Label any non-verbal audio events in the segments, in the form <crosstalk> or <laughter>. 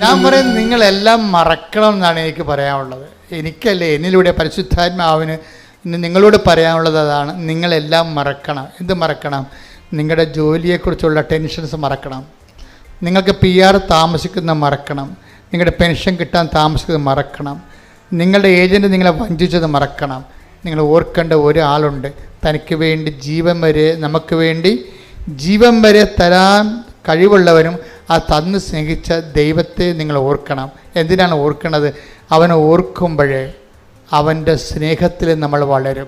ഞാൻ പറയും നിങ്ങളെല്ലാം മറക്കണം എന്നാണ് എനിക്ക് പറയാനുള്ളത്. എനിക്കല്ലേ എന്നിലൂടെ പരിശുദ്ധാത്മാവിന് നിങ്ങളോട് പറയാനുള്ളത് അതാണ് നിങ്ങളെല്ലാം മറക്കണം. എന്ത് മറക്കണം? നിങ്ങളുടെ ജോലിയെക്കുറിച്ചുള്ള ടെൻഷൻസ് മറക്കണം. നിങ്ങൾക്ക് പി ആർ താമസിക്കുന്ന മറക്കണം. നിങ്ങളുടെ പെൻഷൻ കിട്ടാൻ താമസിക്കുന്നത് മറക്കണം. നിങ്ങളുടെ ഏജന്റ് നിങ്ങളെ വഞ്ചിച്ചത് മറക്കണം. നിങ്ങൾ ഓർക്കേണ്ട ഒരാളുണ്ട്. തനിക്ക് വേണ്ടി ജീവൻ വരെ നമുക്ക് വേണ്ടി ജീവൻ വരെ തരാൻ കഴിവുള്ളവരും ആ തന്ന് സ്നേഹിച്ച ദൈവത്തെ നിങ്ങൾ ഓർക്കണം. എന്തിനാണ് ഓർക്കുന്നത്? അവനെ ഓർക്കുമ്പോഴേ അവന്റെ സ്നേഹത്തിൽ നമ്മൾ വളരും.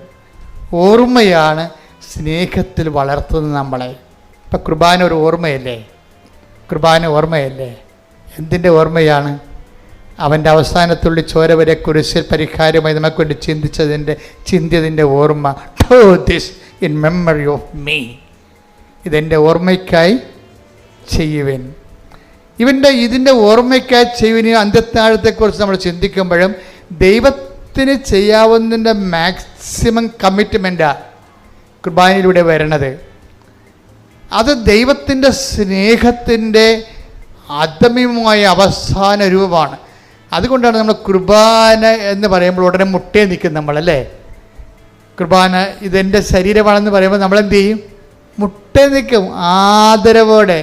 ഓർമ്മയാണ് സ്നേഹത്തിൽ വളർത്തുന്നത് നമ്മളെ. ഇപ്പം കുർബാന ഒരു ഓർമ്മയല്ലേ? കുർബാന ഓർമ്മയല്ലേ? എന്തിന്റെ ഓർമ്മയാണ്? അവന്റെ അവസാനത്തുള്ളി ചോര വരെ കുരിശിൽ പരിഹാരമായി നമുക്ക് വേണ്ടി ചിന്തിച്ചതിന്റെ ചിന്തിയതിന്റെ ഓർമ്മ. Do this in memory of me ഇതെന്റെ ഓർമ്മയ്ക്കായി ചെയ്യുവൻ. ഇവന്റെ ഇതിന്റെ ഓർമ്മയ്ക്കായി ചെയ്യുന്ന അന്ത്യത്താഴത്തെക്കുറിച്ച് നമ്മൾ ചിന്തിക്കുമ്പോഴും ദൈവത്തിന് ചെയ്യാവുന്നതിന്റെ മാക്സിമം കമ്മിറ്റ്മെന്റാണ് കുർബാനയിലൂടെ വരണത്. അത് ദൈവത്തിന്റെ സ്നേഹത്തിന്റെ അദമ്യമായ അവസാന രൂപമാണ്. അതുകൊണ്ടാണ് നമ്മൾ കുർബാന എന്ന് പറയുമ്പോൾ ഉടനെ മുട്ടേ നിൽക്കും നമ്മളല്ലേ കുർബാന ഇതെന്റെ ശരീരമാണെന്ന് പറയുമ്പോൾ നമ്മളെന്ത് ചെയ്യും? മുട്ടേ നിൽക്കും. ആദരവോടെ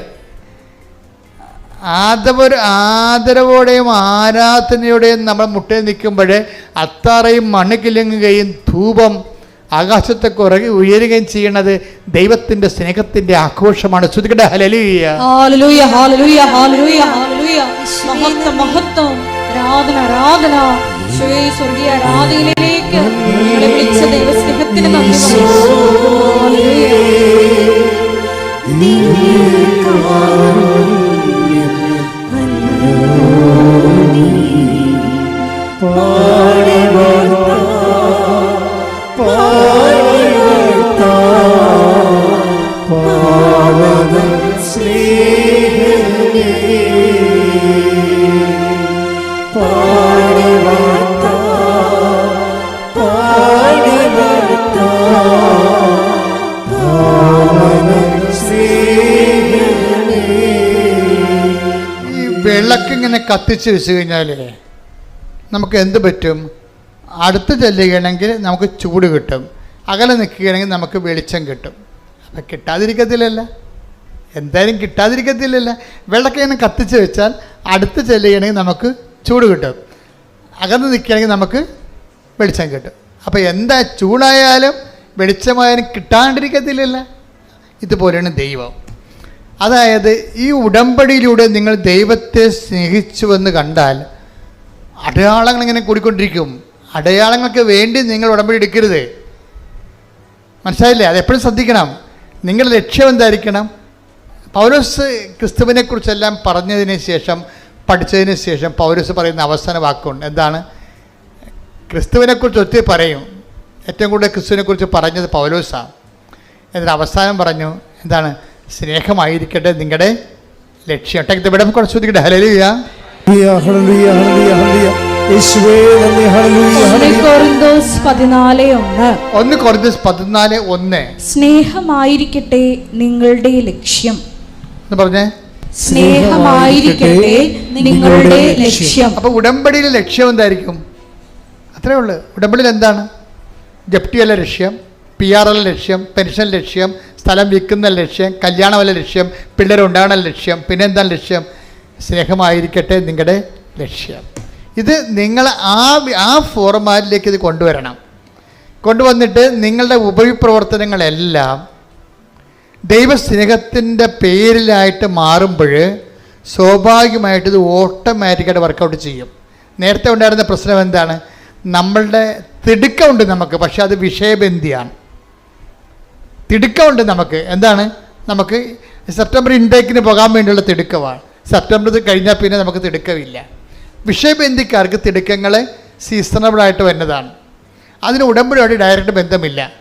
ആദവ ആദരവോടെയും ആരാധനയോടെയും നമ്മൾ മുട്ടയിൽ നിൽക്കുമ്പോൾ അത്താറയും മണ്ണ് കിലങ്ങുകയും ധൂപം ആകാശത്തെ കുറകി ഉയരുകയും ചെയ്യുന്നത് ദൈവത്തിന്റെ സ്നേഹത്തിന്റെ ആഘോഷമാണ്. ശ്രുതികട hallelujah hallelujah hallelujah hallelujah hallelujah മഹത്വം മഹത്വം. ആരാധന ആരാധന. സ്വർഗീയ ആരാധനയിലേക്ക് ഞങ്ങളെ വിളിച്ച ദൈവസ്നേഹത്തിന് നന്ദി പറയുന്നു. വിളക്കിങ്ങനെ കത്തിച്ച് വെച്ച് കഴിഞ്ഞാൽ നമുക്ക് എന്ത് പറ്റും? അടുത്ത് ചെല്ലുകയാണെങ്കിൽ നമുക്ക് ചൂട് കിട്ടും. അകലെ നിൽക്കുകയാണെങ്കിൽ നമുക്ക് വെളിച്ചം കിട്ടും. അപ്പം കിട്ടാതിരിക്കത്തില്ലല്ല. എന്തായാലും കിട്ടാതിരിക്കത്തില്ലല്ല. വിളക്കിങ്ങനെ കത്തിച്ച് വെച്ചാൽ അടുത്ത് ചെല്ലുകയാണെങ്കിൽ നമുക്ക് ചൂട് കിട്ടും. അകന്ന് നിൽക്കുകയാണെങ്കിൽ നമുക്ക് വെളിച്ചം കിട്ടും. അപ്പോൾ എന്താ ചൂടായാലും വെളിച്ചമായാലും കിട്ടാണ്ടിരിക്കത്തില്ലല്ല. ഇതുപോലെയാണ് ദൈവം. അതായത് ഈ ഉടമ്പടിയിലൂടെ നിങ്ങൾ ദൈവത്തെ സ്നേഹിച്ചുവെന്ന് കണ്ടാൽ അടയാളങ്ങൾ ഇങ്ങനെ കൂടിക്കൊണ്ടിരിക്കും. അടയാളങ്ങൾക്ക് വേണ്ടി നിങ്ങൾ ഉടമ്പടി എടുക്കരുത്. മനസ്സിലായില്ലേ? അതെപ്പോഴും ശ്രദ്ധിക്കണം. നിങ്ങളുടെ ലക്ഷ്യം എന്തായിരിക്കണം? പൗലോസ് ക്രിസ്തുവിനെക്കുറിച്ചെല്ലാം പറഞ്ഞതിന് ശേഷം പഠിച്ചതിന് ശേഷം പൗലോസ് പറയുന്ന അവസാന വാക്കുണ്ട്. എന്താണ്? ക്രിസ്തുവിനെക്കുറിച്ച് ഒത്തിരി പറയും. ഏറ്റവും കൂടുതൽ ക്രിസ്തുവിനെക്കുറിച്ച് പറഞ്ഞത് പൗലോസാണ്. എന്നിട്ട് അവസാനം പറഞ്ഞു എന്താണ്? സ്നേഹമായിരിക്കട്ടെ നിങ്ങളുടെ ലക്ഷ്യം. ടെക്ത് ഇവിടെ കുറച്ച് ശ്രദ്ധിക്കട്ടെ. Hallelujah hallelujah, hallelujah, hallelujah, hallelujah. Hallelujah, ഒന്ന്. കൊറിന്തോസ് പതിനാല് ഒന്ന്. സ്നേഹമായിരിക്കട്ടെ നിങ്ങളുടെ ലക്ഷ്യം. എന്ന് പറഞ്ഞേ. സ്നേഹമായിരിക്കട്ടെ നിങ്ങളുടെ ലക്ഷ്യം. അപ്പോൾ ഉടമ്പടിയിലെ ലക്ഷ്യം എന്തായിരിക്കും? അത്രേ ഉള്ളൂ. ഉടമ്പടിയിൽ എന്താണ്? ജപ്റ്റിയല്ല ലക്ഷ്യം പി ആർ എൽ ലക്ഷ്യം പെൻഷൻ ലക്ഷ്യം സ്ഥലം വിൽക്കുന്ന ലക്ഷ്യം കല്യാണമല്ല ലക്ഷ്യം പിള്ളേരുണ്ടാകണ ലക്ഷ്യം പിന്നെ എന്താണ് ലക്ഷ്യം? സ്നേഹമായിരിക്കട്ടെ നിങ്ങളുടെ ലക്ഷ്യം. ഇത് നിങ്ങൾ ആ ആ ഫോർമാറ്റിലേക്ക് ഇത് കൊണ്ടുവരണം. കൊണ്ടുവന്നിട്ട് നിങ്ങളുടെ ഉപവിപ്രവർത്തനങ്ങളെല്ലാം ദൈവസ്നേഹത്തിന്റെ പേരിലായിട്ട് മാറുമ്പോൾ സ്വാഭാവികമായിട്ട് ഇത് ഓട്ടോമാറ്റിക്കായിട്ട് വർക്കൗട്ട് ചെയ്യും. നേരത്തെ ഉണ്ടായിരുന്ന പ്രശ്നം എന്താണ്? നമ്മളുടെ തിടുക്കമുണ്ട് നമുക്ക് പക്ഷേ അത് വിഷയബന്ധിയാണ്. തിടുക്കമുണ്ട് നമുക്ക്. എന്താണ്? നമുക്ക് സെപ്റ്റംബർ ഇൻടേക്കിന് പോകാൻ വേണ്ടിയുള്ള തിടുക്കമാണ്. സെപ്റ്റംബർ കഴിഞ്ഞാൽ പിന്നെ നമുക്ക് തിടുക്കമില്ല. വിഷയബന്ധിക്കാർക്ക് തിടുക്കങ്ങൾ സീസണബിളായിട്ട് വരുന്നതാണ്. അതിന് ഉടമ്പടിയോട് ഡയറക്റ്റ് ബന്ധമില്ല.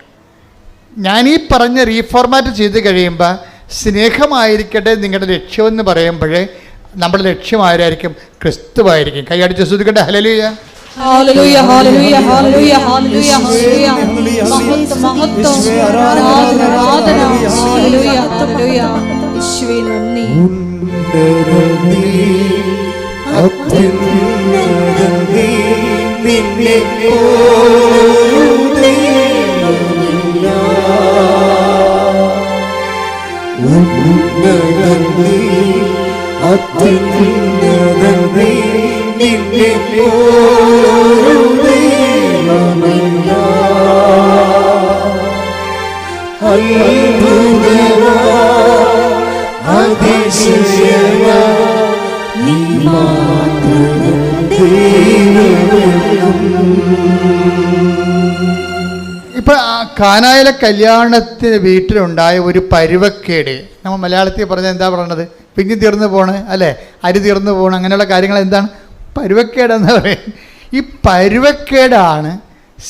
ഞാൻ ഈ പറഞ്ഞ റീഫോർമാറ്റ് ചെയ്ത് കഴിയുമ്പോൾ സ്നേഹമായിരിക്കട്ടെ നിങ്ങളുടെ ലക്ഷ്യമെന്ന് പറയുമ്പോൾ നമ്മുടെ ലക്ഷ്യം ആരായിരിക്കും? ക്രിസ്തുവായിരിക്കും. കൈയടിച്ച് ശ്രദ്ധിക്കട്ടെ ഹലലിയ ഹല്ലേലൂയ നിന്നെ ഉന്നതീ അത്യുന്നതീ നിന്നെ ഓരോ ദൈവമല്ല അത്ഭുതമാ? അതിശയമാ? ഇപ്പൊ കാനായിലെ കല്യാണത്തിന് വീട്ടിലുണ്ടായ ഒരു പരുവക്കേട്. നമ്മൾ മലയാളത്തിൽ പറഞ്ഞ എന്താ പറയണത് പിഞ്ഞു തീർന്നു പോണ് അല്ലേ? അരി തീർന്നു പോണ് അങ്ങനെയുള്ള കാര്യങ്ങൾ എന്താണ്? പരുവക്കേടെന്ന് പറയും ഈ പരുവക്കേടാണ്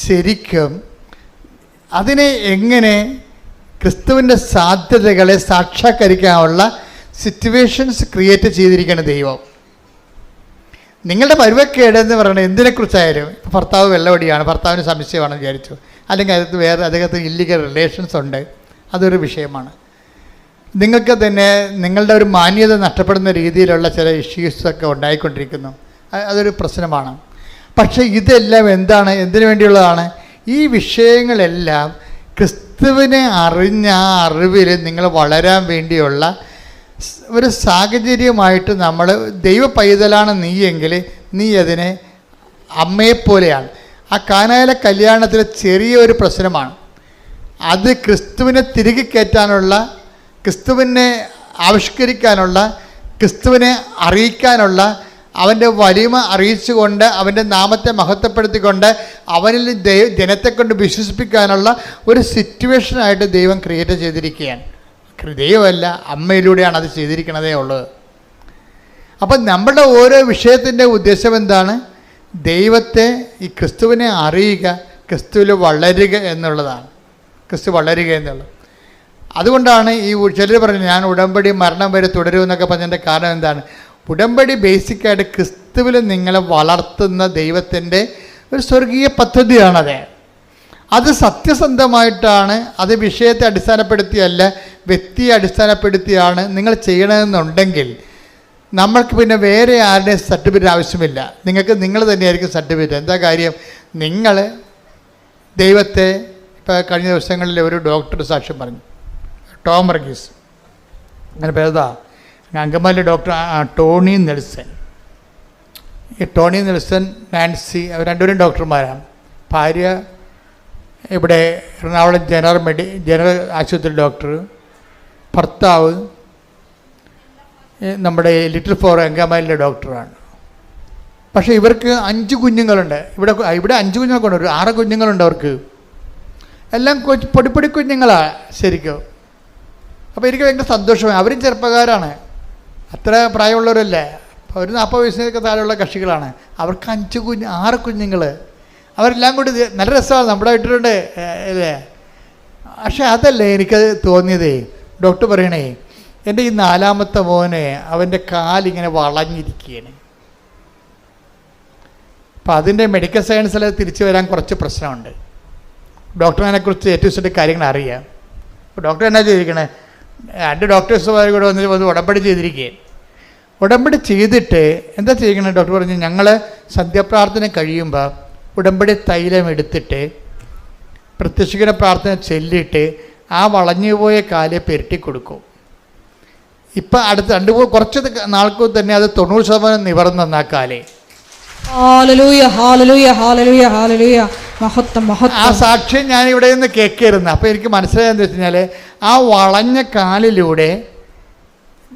ശരിക്കും അതിനെ എങ്ങനെ ക്രിസ്തുവിന്റെ സാധ്യതകളെ സാക്ഷാത്കരിക്കാനുള്ള സിറ്റുവേഷൻസ് ക്രിയേറ്റ് ചെയ്തിരിക്കുകയാണ് ദൈവം. നിങ്ങളുടെ പരുവക്കേട് എന്ന് പറയുന്നത് എന്തിനെക്കുറിച്ചായാലും ഇപ്പോൾ ഭർത്താവ് വെള്ളവടിയാണ് ഭർത്താവിന് സംശയമാണെന്ന് വിചാരിച്ചു. അല്ലെങ്കിൽ അതിനകത്ത് വേറെ അദ്ദേഹത്തിന് ഇല്ലീഗൽ റിലേഷൻസ് ഉണ്ട്. അതൊരു വിഷയമാണ്. നിങ്ങൾക്ക് തന്നെ നിങ്ങളുടെ ഒരു മാന്യത നഷ്ടപ്പെടുന്ന രീതിയിലുള്ള ചില ഇഷ്യൂസൊക്കെ ഉണ്ടായിക്കൊണ്ടിരിക്കുന്നു. അതൊരു പ്രശ്നമാണ്. പക്ഷേ ഇതെല്ലാം എന്താണ്? എന്തിനു വേണ്ടിയുള്ളതാണ്? ഈ വിഷയങ്ങളെല്ലാം ക്രിസ്തുവിനെ അറിഞ്ഞ ആ അറിവിൽ നിങ്ങൾ വളരാൻ വേണ്ടിയുള്ള ഒരു സാഹചര്യമായിട്ട് നമ്മൾ ദൈവ പൈതലാണ് നീ എങ്കിൽ നീ അതിനെ അമ്മയെപ്പോലെയാണ്. ആ കാനായിലെ കല്യാണത്തിലെ ചെറിയൊരു പ്രശ്നമാണ്. അത് ക്രിസ്തുവിനെ തിരികെ കയറ്റാനുള്ള ക്രിസ്തുവിനെ ആവിഷ്കരിക്കാനുള്ള ക്രിസ്തുവിനെ അറിയിക്കാനുള്ള അവന്റെ വലിമ അറിയിച്ചുകൊണ്ട് അവന്റെ നാമത്തെ മഹത്വപ്പെടുത്തിക്കൊണ്ട് അവനിൽ ദൈവ ജനത്തെ കൊണ്ട് വിശ്വസിപ്പിക്കാനുള്ള ഒരു സിറ്റുവേഷനായിട്ട് ദൈവം ക്രിയേറ്റ് ചെയ്തിരിക്കുകയാണ്. ദൈവമല്ല അമ്മയിലൂടെയാണ് അത് ചെയ്തിരിക്കണതേ ഉള്ളത് അപ്പം നമ്മുടെ ഓരോ വിഷയത്തിന്റെ ഉദ്ദേശം എന്താണ്? ദൈവത്തെ ഈ ക്രിസ്തുവിനെ അറിയുക ക്രിസ്തുവിൽ വളരുക എന്നുള്ളതാണ്. ക്രിസ്തു വളരുക എന്നുള്ളത്. അതുകൊണ്ടാണ് ഈ ചിലർ പറഞ്ഞു ഞാൻ ഉടമ്പടി മരണം വരെ തുടരുമെന്നൊക്കെ പറഞ്ഞതിന്റെ കാരണം എന്താണ്? ഉടമ്പടി ബേസിക്കായിട്ട് ക്രിസ്തുവിൽ നിങ്ങളെ വളർത്തുന്ന ദൈവത്തിന്റെ ഒരു സ്വർഗീയ പദ്ധതിയാണത്. അത് സത്യസന്ധമായിട്ടാണ് അത് വിഷയത്തെ അടിസ്ഥാനപ്പെടുത്തിയല്ല വ്യക്തിയെ അടിസ്ഥാനപ്പെടുത്തിയാണ് നിങ്ങൾ ചെയ്യണമെന്നുണ്ടെങ്കിൽ നമ്മൾക്ക് പിന്നെ വേറെ ആരുടെയും സർട്ടിഫിക്കറ്റ് ആവശ്യമില്ല. നിങ്ങൾക്ക് നിങ്ങൾ തന്നെയായിരിക്കും സർട്ടിഫിക്കറ്റ് എന്താ കാര്യം? നിങ്ങൾ ദൈവത്തെ ഇപ്പോൾ കഴിഞ്ഞ ദിവസങ്ങളിൽ ഒരു ഡോക്ടർ സാക്ഷ്യം പറഞ്ഞു. ടോം വർഗീസ്. അങ്ങനെ പേരുതാ അങ്കമാലി ഡോക്ടർ ടോണി നെൽസൺ. ഈ ടോണി നെൽസൺ നാൻസി അവർ രണ്ടുപേരും ഡോക്ടർമാരാണ്. ഭാര്യ ഇവിടെ എറണാകുളം ജനറൽ മെഡി ജനറൽ ആശുപത്രി ഡോക്ടർ. ഭർത്താവ് നമ്മുടെ ലിറ്റിൽ ഫോർ അങ്കമാലിന്റെ ഡോക്ടറാണ്. പക്ഷേ ഇവർക്ക് അഞ്ച് കുഞ്ഞുങ്ങളുണ്ട്. ഇവിടെ ഇവിടെ അഞ്ച് കുഞ്ഞുങ്ങൾക്കുണ്ട്. ഒരു ആറ് കുഞ്ഞുങ്ങളുണ്ട് അവർക്ക്. എല്ലാം കൊച്ചു പൊടിപ്പൊടി കുഞ്ഞുങ്ങളാണ് ശരിക്കും. അപ്പോൾ എനിക്ക് ഭയങ്കര സന്തോഷമായി. അവരും ചെറുപ്പക്കാരാണ്. അത്ര പ്രായമുള്ളവരല്ലേ? ഒരു നാൽപ്പത് വയസ്സിനൊക്കെ താഴെയുള്ള കക്ഷികളാണ്. അവർക്ക് അഞ്ച് കുഞ്ഞ് ആറ് കുഞ്ഞുങ്ങൾ. അവരെല്ലാം കൂടി നല്ല രസമാണ്. നമ്മുടെ വീട്ടിലുണ്ട് അല്ലേ പക്ഷേ അതല്ലേ എനിക്കത് തോന്നിയതേ. ഡോക്ടർ പറയണേ എന്റെ ഈ നാലാമത്തെ മോനെ അവന്റെ കാലിങ്ങനെ വളഞ്ഞിരിക്കുകയാണ്. അപ്പം അതിന്റെ മെഡിക്കൽ സയൻസിൽ തിരിച്ചു വരാൻ കുറച്ച് പ്രശ്നമുണ്ട്. ഡോക്ടറിനെ കുറിച്ച് ഏറ്റവും ഇഷ്ടം കാര്യങ്ങൾ അറിയാം. ഡോക്ടർ എന്നാ ചെയ്തിരിക്കണേ രണ്ട് ഡോക്ടേഴ്സുമാർ കൂടെ വന്ന് വന്ന് ഉടമ്പടി ചെയ്തിരിക്കുകയും ഉടമ്പടി ചെയ്തിട്ട് എന്താ ചെയ്യണം? ഡോക്ടർ പറഞ്ഞു ഞങ്ങൾ സന്ധ്യാപ്രാർത്ഥന കഴിയുമ്പോൾ ഉടമ്പടി തൈലം എടുത്തിട്ട് പ്രത്യക്ഷിക്കുന്ന പ്രാർത്ഥന ചെല്ലിയിട്ട് ആ വളഞ്ഞുപോയ കാലെ പെരട്ടി കൊടുക്കും. ഇപ്പം അടുത്ത് രണ്ട് കുറച്ച് നാൾക്ക് തന്നെ അത് തൊണ്ണൂറ് ശതമാനം നിവർന്നെന്ന് കാലേ. ആ സാക്ഷ്യം ഞാൻ ഇവിടെ നിന്ന് കേൾക്കായിരുന്നു അപ്പോൾ എനിക്ക് മനസ്സിലായെന്ന് വെച്ച് കഴിഞ്ഞാൽ ആ വളഞ്ഞ കാലിലൂടെ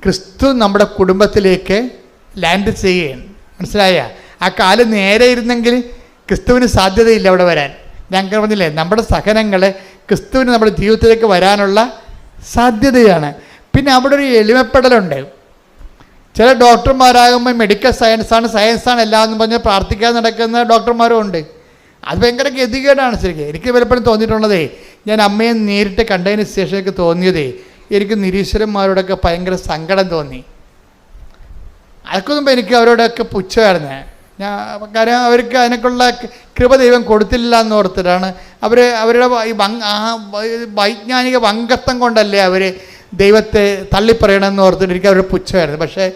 ക്രിസ്തു നമ്മുടെ കുടുംബത്തിലേക്ക് ലാൻഡ് ചെയ്യുകയാണ്. മനസ്സിലായ? ആ കാൽ നേരെ ഇരുന്നെങ്കിൽ ക്രിസ്തുവിന് സാധ്യതയില്ല അവിടെ വരാൻ. ഞാൻ പറഞ്ഞില്ലേ നമ്മുടെ സഹനങ്ങൾ ക്രിസ്തുവിന് നമ്മുടെ ജീവിതത്തിലേക്ക് വരാനുള്ള സാധ്യതയാണ്. പിന്നെ അവിടെ ഒരു എളിമപ്പെടലുണ്ട്. ചില ഡോക്ടർമാരാകുമ്പോൾ മെഡിക്കൽ സയൻസാണ് സയൻസാണ് എല്ലാം എന്ന് പറഞ്ഞ് പ്രാർത്ഥിക്കാൻ നടക്കുന്ന ഡോക്ടർമാരും ഉണ്ട്. അത് ഭയങ്കര ഗതികേടാണ് ശരിക്കും. എനിക്ക് പലപ്പോഴും തോന്നിയിട്ടുള്ളതേ ഞാൻ അമ്മയെ നേരിട്ട് കണ്ടതിന് ശേഷം എനിക്ക് തോന്നിയതേ എനിക്ക് നിരീശ്വരന്മാരോടൊക്കെ ഭയങ്കര സങ്കടം തോന്നി. അതൊക്കെ എനിക്ക് അവരോടൊക്കെ പുച്ഛമായിരുന്നു. ഞാൻ കാര്യം അവർക്ക് അതിനൊക്കെയുള്ള കൃപ ദൈവം കൊടുത്തില്ല എന്ന് ഓർത്തിട്ടാണ് അവർ അവരുടെ ഈ വൈജ്ഞാനിക വങ്കത്വം കൊണ്ടല്ലേ അവർ ദൈവത്തെ തള്ളിപ്പറയണമെന്ന് ഓർത്തിട്ട് എനിക്ക് അവരുടെ പുച്ഛമായിരുന്നു. പക്ഷേ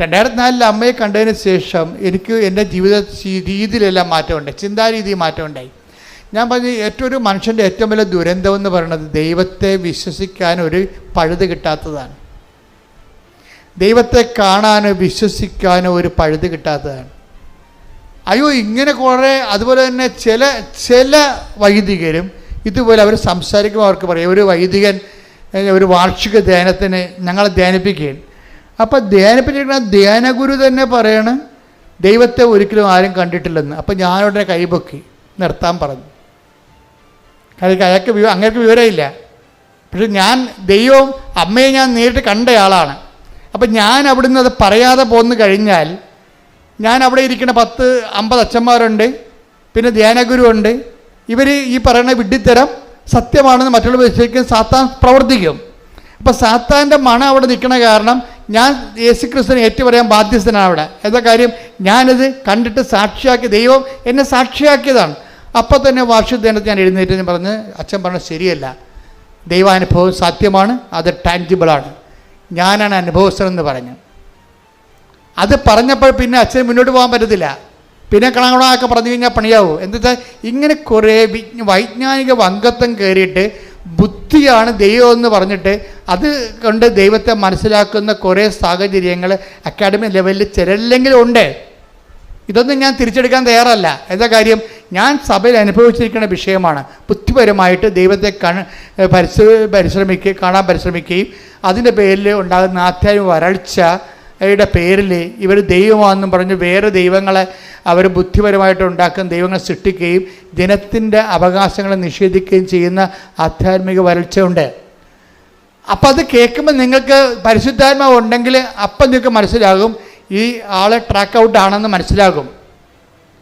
രണ്ടായിരത്തി നാലിൽ അമ്മയെ കണ്ടതിന് ശേഷം എനിക്ക് എന്റെ ജീവിത രീതിയിലെല്ലാം മാറ്റമുണ്ടായി. ചിന്താരീതി മാറ്റമുണ്ടായി. ഞാൻ പറഞ്ഞ ഏറ്റവും ഒരു മനുഷ്യന്റെ ഏറ്റവും വലിയ ദുരന്തം എന്ന് പറയുന്നത് ദൈവത്തെ വിശ്വസിക്കാൻ ഒരു പഴുത് കിട്ടാത്തതാണ്. ദൈവത്തെ കാണാനോ വിശ്വസിക്കാനോ ഒരു പഴുത് കിട്ടാത്തതാണ്. അയ്യോ ഇങ്ങനെ കുറേ അതുപോലെ തന്നെ ചില ചില വൈദികരും ഇതുപോലെ അവർ സംസാരിക്കുമ്പോൾ അവർക്ക് പറയും ഒരു വൈദികൻ ഒരു വാർഷിക ധ്യാനത്തിന് ഞങ്ങളെ ധ്യാനിപ്പിക്കുകയും അപ്പോൾ ധ്യാനിപ്പിച്ചിരിക്കുന്ന ധ്യാനഗുരു തന്നെ പറയാണ് ദൈവത്തെ ഒരിക്കലും ആരും കണ്ടിട്ടില്ലെന്ന്. അപ്പം ഞാനുടനെ കൈപൊക്കി നിർത്താൻ പറഞ്ഞു. കാര്യം അയാൾക്ക് വിവ അങ്ങനെ വിവരമില്ല. പക്ഷെ ഞാൻ ദൈവവും അമ്മയെ ഞാൻ നേരിട്ട് കണ്ടയാളാണ്. അപ്പം ഞാൻ അവിടുന്ന് അത് പറയാതെ പോന്നു കഴിഞ്ഞാൽ ഞാൻ അവിടെ ഇരിക്കുന്ന പത്ത് അമ്പത് അച്ഛന്മാരുണ്ട് പിന്നെ ധ്യാനഗുരു ഉണ്ട്. ഇവർ ഈ പറയുന്ന വിഡ്ഢിത്തരം സത്യമാണെന്ന് മറ്റുള്ളവർ വിശ്വസിക്കും സാത്താൻ പ്രവർത്തിക്കും. അപ്പോൾ സാത്താന്റെ മണം അവിടെ നിൽക്കണ കാരണം ഞാൻ യേശു ക്രിസ്തുവിനെ ഏറ്റുപറയാൻ ബാധ്യസ്ഥനാണ് അവിടെ. എന്താ കാര്യം? ഞാനത് കണ്ടിട്ട് സാക്ഷിയാക്കി ദൈവം എന്നെ സാക്ഷിയാക്കിയതാണ്. അപ്പോൾ തന്നെ വാർഷികദിനത്തിൽ ഞാൻ എഴുന്നേറ്റ് എന്ന് പറഞ്ഞ് അച്ഛൻ പറഞ്ഞത് ശരിയല്ല. ദൈവാനുഭവം സത്യമാണ് അത് ടാൻജിബിളാണ് ഞാനാണ് അനുഭവസ്ഥനെന്ന് പറഞ്ഞു. അത് പറഞ്ഞപ്പോൾ പിന്നെ അച്ഛന് മുന്നോട്ട് പോകാൻ പറ്റത്തില്ല. പിന്നെ കളങ്ങളൊക്കെ പറഞ്ഞു കഴിഞ്ഞാൽ പണിയാവും. എന്താ ഇങ്ങനെ കുറേ വൈജ്ഞാനിക വങ്കത്വം കയറിയിട്ട് ബുദ്ധിയാണ് ദൈവം എന്ന് പറഞ്ഞിട്ട് അത് കൊണ്ട് ദൈവത്തെ മനസ്സിലാക്കുന്ന കുറേ സാഹചര്യങ്ങൾ അക്കാഡമി ലെവലിൽ ചിലല്ലെങ്കിലും ഉണ്ട്. ഇതൊന്നും ഞാൻ തിരിച്ചെടുക്കാൻ തയ്യാറല്ല. എന്താ കാര്യം? ഞാൻ സഭയിൽ അനുഭവിച്ചിരിക്കുന്ന വിഷയമാണ്. ബുദ്ധിപരമായിട്ട് ദൈവത്തെ കണ് പരിശ്ര പരിശ്രമിക്കുക കാണാൻ പരിശ്രമിക്കുകയും അതിന്റെ പേരിൽ ഉണ്ടാകുന്ന ആധ്യാത്മിക വരൾച്ചയുടെ പേരിൽ ഇവർ ദൈവമാണെന്നും പറഞ്ഞ് വേറെ ദൈവങ്ങളെ അവർ ബുദ്ധിപരമായിട്ട് ഉണ്ടാക്കുന്ന ദൈവങ്ങളെ സൃഷ്ടിക്കുകയും ജനത്തിന്റെ അവകാശങ്ങളെ നിഷേധിക്കുകയും ചെയ്യുന്ന ആധ്യാത്മിക വരൾച്ചയുണ്ട്. അപ്പം അത് കേൾക്കുമ്പോൾ നിങ്ങൾക്ക് പരിശുദ്ധാത്മാവ് ഉണ്ടെങ്കിൽ അപ്പം നിങ്ങൾക്ക് മനസ്സിലാകും ഈ ആളെ ട്രാക്ക് ഔട്ട് ആണെന്ന് മനസ്സിലാകും.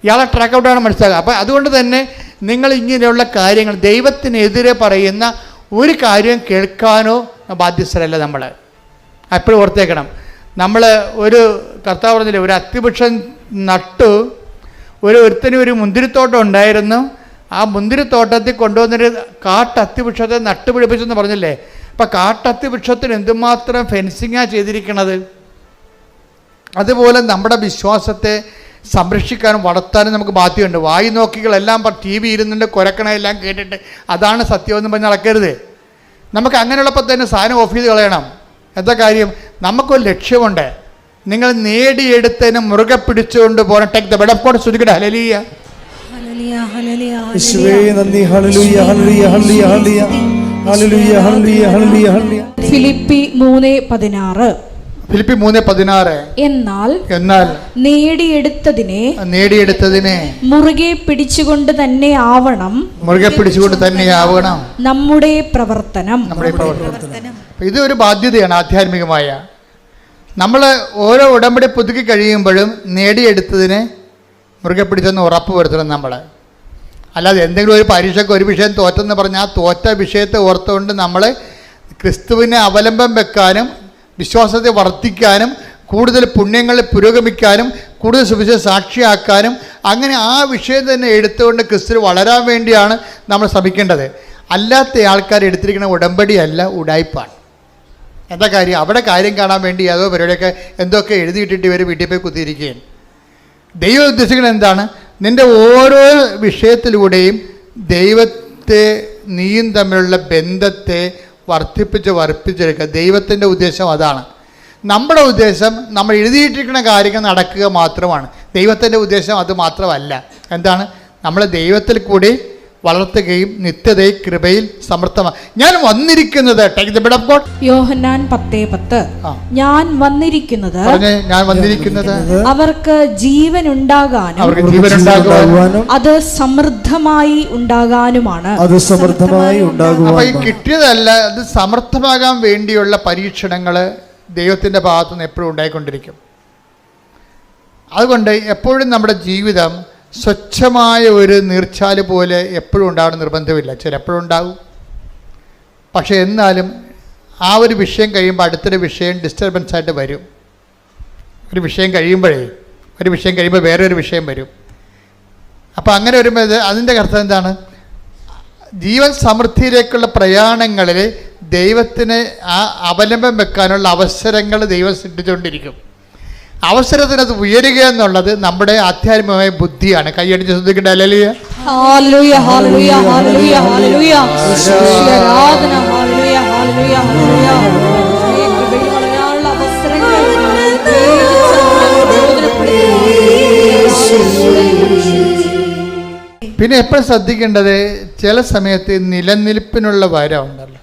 ഇയാളെ ട്രാക്ക് ഔട്ട് ആണെന്ന് മനസ്സിലാകും. അപ്പം അതുകൊണ്ട് തന്നെ നിങ്ങൾ ഇങ്ങനെയുള്ള കാര്യങ്ങൾ ദൈവത്തിനെതിരെ പറയുന്ന ഒരു കാര്യം കേൾക്കാനോ ബാധ്യസ്ഥരല്ല നമ്മൾ. എപ്പോഴും ഓർത്തേക്കണം. നമ്മൾ ഒരു കർത്താവ് പറഞ്ഞില്ലേ ഒരു അത്തിവൃക്ഷം നട്ടു ഒരു ഒരുത്തിന് ഒരു മുന്തിരിത്തോട്ടം ഉണ്ടായിരുന്നു ആ മുന്തിരിത്തോട്ടത്തിൽ കൊണ്ടുവന്നൊരു കാട്ടത്തിവൃക്ഷത്തെ നട്ടുപിടിപ്പിച്ചെന്ന് പറഞ്ഞില്ലേ? അപ്പം കാട്ടത്തിവൃക്ഷത്തിന് എന്തുമാത്രം ഫെൻസിങ്ങാണ് ചെയ്തിരിക്കുന്നത് അതുപോലെ നമ്മുടെ വിശ്വാസത്തെ സംരക്ഷിക്കാനും വളർത്താനും നമുക്ക് ബാധ്യതയുണ്ട്. വായി നോക്കികളെല്ലാം ടി വി ഇരുന്നുണ്ട് കുരക്കണെല്ലാം കേട്ടിട്ട് അതാണ് സത്യമെന്ന് പറഞ്ഞ് നടക്കരുത്. നമുക്ക് അങ്ങനെയുള്ളപ്പോൾ തന്നെ സാധനം ഓഫ് ചെയ്ത് കളയണം. എന്താ കാര്യം? നമുക്കൊരു ലക്ഷ്യമുണ്ട്. നിങ്ങൾ നേടിയെടുത്തതിന് മുറുകെ പിടിച്ചുകൊണ്ട് പോകണം take the bed of God ശ്രദ്ധിക്കട്ടെ hallelujah Philippi മൂന്ന് പതിനാറ്. ഫിലിപ്പി മൂന്ന് പതിനാറ്. എന്നാൽ എന്നാൽ നേടിയെടുത്തതിനെ നേടിയെടുത്തതിനെ മുറുകെ പിടിച്ചുകൊണ്ട് തന്നെ ആവണം. മുറുകെ പിടിച്ചുകൊണ്ട് തന്നെ ആവണം. നമ്മുടെ പ്രവർത്തനം. നമ്മുടെ പ്രവർത്തനം. അപ്പോൾ ഇത് ബാധ്യതയാണ് ആധ്യാത്മികമായ. നമ്മൾ ഓരോ ഉടമ്പടി പുതുക്കി കഴിയുമ്പോഴും നേടിയെടുത്തതിനെ മുറുകെ പിടിച്ചെന്ന് ഉറപ്പ് വരുത്തണം നമ്മൾ അല്ലാതെ എന്തെങ്കിലും ഒരു പരീക്ഷയ്ക്ക് ഒരു വിഷയം തോറ്റെന്ന് പറഞ്ഞാൽ ആ തോറ്റ വിഷയത്തെ ഓർത്തുകൊണ്ട് നമ്മൾ ക്രിസ്തുവിനെ അവലംബം വെക്കാനും വിശ്വാസത്തെ വർദ്ധിക്കാനും കൂടുതൽ പുണ്യങ്ങളെ പുരോഗമിക്കാനും കൂടുതൽ സുവിശേഷ സാക്ഷിയാക്കാനും അങ്ങനെ ആ വിഷയം തന്നെ എടുത്തുകൊണ്ട് ക്രിസ്തു വളരാൻ വേണ്ടിയാണ് നമ്മൾ ശ്രമിക്കേണ്ടത്. അല്ലാത്ത ആൾക്കാർ എടുത്തിരിക്കുന്ന ഉടമ്പടിയല്ല ഉടായ്പാണ്. എന്താ കാര്യം? അവിടെ കാര്യം കാണാൻ വേണ്ടി അതോ പരിപാടിയൊക്കെ എന്തൊക്കെ എഴുതിയിട്ടിട്ട് ഇവർ വീട്ടിൽ പോയി കുത്തിയിരിക്കുകയാണ്. ദൈവം ഉദ്ദേശിക്കുന്നത് എന്താണ്? നിന്റെ ഓരോ വിഷയത്തിലൂടെയും ദൈവത്തെ നീയും തമ്മിലുള്ള ബന്ധത്തെ വർദ്ധിപ്പിച്ച് വർദ്ധിപ്പിച്ചെടുക്കുക. ദൈവത്തിന്റെ ഉദ്ദേശം അതാണ്. നമ്മുടെ ഉദ്ദേശം നമ്മൾ എഴുതിയിട്ടിരിക്കുന്ന കാര്യങ്ങൾ നടക്കുക മാത്രമാണ്. ദൈവത്തിന്റെ ഉദ്ദേശം അത് മാത്രമല്ല. എന്താണ്? നമ്മൾ ദൈവത്തിൽ കൂടി വളർത്തുകയും നിത്യതയെ കൃപയിൽ സമർത്ഥമാണ് ഞാൻ വന്നിരിക്കുന്നത് take the bid of God യോഹന്നാൻ പത്തേ പത്ത്. ഞാൻ വന്നിരിക്കുന്നത് ഞാൻ വന്നിരിക്കുന്നത് അവർക്ക് ജീവൻ ഉണ്ടാകാനും അവർക്ക് അവർക്ക് ഉണ്ടാകുവാനും അത് സമൃദ്ധമായി ഉണ്ടാകാനുമാണ്. അത് സമൃദ്ധമായി അപ്പൊ ഈ കിട്ടിയതല്ല അത് സമർത്ഥമാകാൻ വേണ്ടിയുള്ള പരീക്ഷണങ്ങൾ ദൈവത്തിന്റെ ഭാഗത്തുനിന്ന് എപ്പോഴും ഉണ്ടായിക്കൊണ്ടിരിക്കും. അതുകൊണ്ട് എപ്പോഴും നമ്മുടെ ജീവിതം സ്വച്ഛമായ ഒരു നീർച്ചാൽ പോലെ എപ്പോഴും ഉണ്ടാവണം നിർബന്ധമില്ല. ചിലപ്പോഴും ഉണ്ടാവും. പക്ഷേ എന്നാലും ആ ഒരു വിഷയം കഴിയുമ്പോൾ അടുത്തൊരു വിഷയം ഡിസ്റ്റർബൻസ് ആയിട്ട് വരും. ഒരു വിഷയം കഴിയുമ്പോഴേ ഒരു വിഷയം കഴിയുമ്പോൾ വേറൊരു വിഷയം വരും. അപ്പോൾ അങ്ങനെ വരുമ്പോൾ അതിന്റെ അർത്ഥം എന്താണ്? ജീവൻ സമൃദ്ധിയിലേക്കുള്ള പ്രയാണങ്ങളിൽ ദൈവത്തിന് ആ അവലംബം വെക്കാനുള്ള അവസരങ്ങൾ ദൈവം സൃഷ്ടിച്ചുകൊണ്ടിരിക്കും. അവസരത്തിനകത്ത് ഉയരുക എന്നുള്ളത് നമ്മുടെ ആധ്യാത്മികമായ ബുദ്ധിയാണ്. കൈയടിച്ച് ശ്രദ്ധിക്കേണ്ട അല്ലെ ഹല്ലേലൂയ ഹല്ലേലൂയ ഹല്ലേലൂയ ഹല്ലേലൂയ ആരാധന. ഹല്ലേലൂയ ഹല്ലേലൂയ ഹല്ലേലൂയ ഈശോയെ കൃപയിൽ വളരാനുള്ള അവസരങ്ങൾ. പ്രയോജനപ്പെടുത്തി പിന്നെ എപ്പോഴും ശ്രദ്ധിക്കേണ്ടത്? ചില സമയത്ത് നിലനിൽപ്പിനുള്ള വരം ഉണ്ടല്ലോ.